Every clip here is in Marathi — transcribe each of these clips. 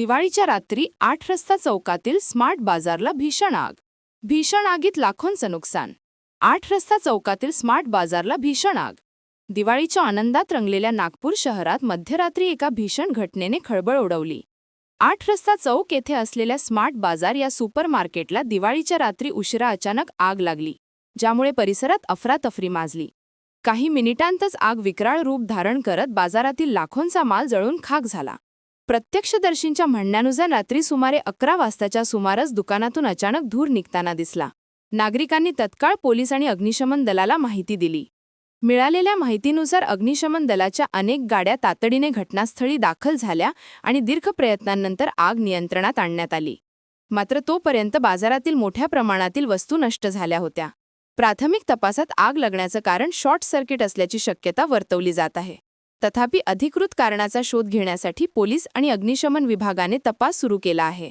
दिवाळीच्या रात्री आठ रस्ता चौकातील स्मार्ट बाजारला भीषण आग. भीषण आगीत लाखोंचं नुकसान. आठ रस्ता चौकातील स्मार्ट बाजारला भीषण आग. दिवाळीच्या आनंदात रंगलेल्या नागपूर शहरात मध्यरात्री एका भीषण घटनेने खळबळ उडवली. आठ रस्ता चौक येथे असलेल्या स्मार्ट बाजार या सुपर मार्केटला दिवाळीच्या रात्री उशिरा अचानक आग लागली ज्यामुळे परिसरात अफरातफरी माजली. काही मिनिटांतच आग विक्राळ रूप धारण करत बाजारातील लाखोंचा माल जळून खाक झाला. प्रत्यक्षदर्शींच्या म्हणण्यानुसार रात्री सुमारे अकरा वाजताच्या सुमारास दुकानातून अचानक धूर निघताना दिसला. नागरिकांनी तत्काळ पोलीस आणि अग्निशमन दलाला माहिती दिली. मिळालेल्या माहितीनुसार अग्निशमन दलाच्या अनेक गाड्या तातडीने घटनास्थळी दाखल झाल्या आणि दीर्घ प्रयत्नांनंतर आग नियंत्रणात आणण्यात आली. मात्र तोपर्यंत बाजारातील मोठ्या प्रमाणातील वस्तू नष्ट झाल्या होत्या. प्राथमिक तपासात आग लागण्याचं कारण शॉर्ट सर्किट असल्याची शक्यता वर्तवली जात आहे. तथापि अधिकृत कारणाचा शोध घेण्यासाठी पोलीस आणि अग्निशमन विभागाने तपास सुरू केला आहे.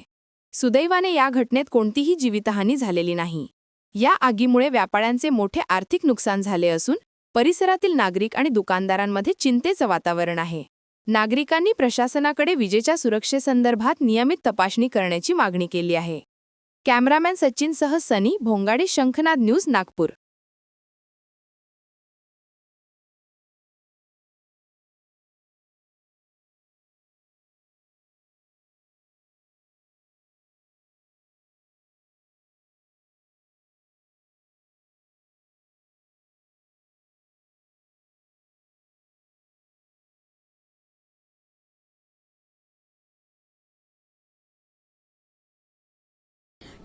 सुदैवाने या घटनेत कोणतीही जीवितहानी झालेली नाही. या आगीमुळे व्यापाऱ्यांचे मोठे आर्थिक नुकसान झाले असून परिसरातील नागरिक आणि दुकानदारांमध्ये चिंतेचं वातावरण आहे. नागरिकांनी प्रशासनाकडे विजेच्या सुरक्षेसंदर्भात नियमित तपासणी करण्याची मागणी केली आहे. कॅमेरामॅन सचिनसह सनी भोंगाडे शंखनाद न्यूज नागपूर.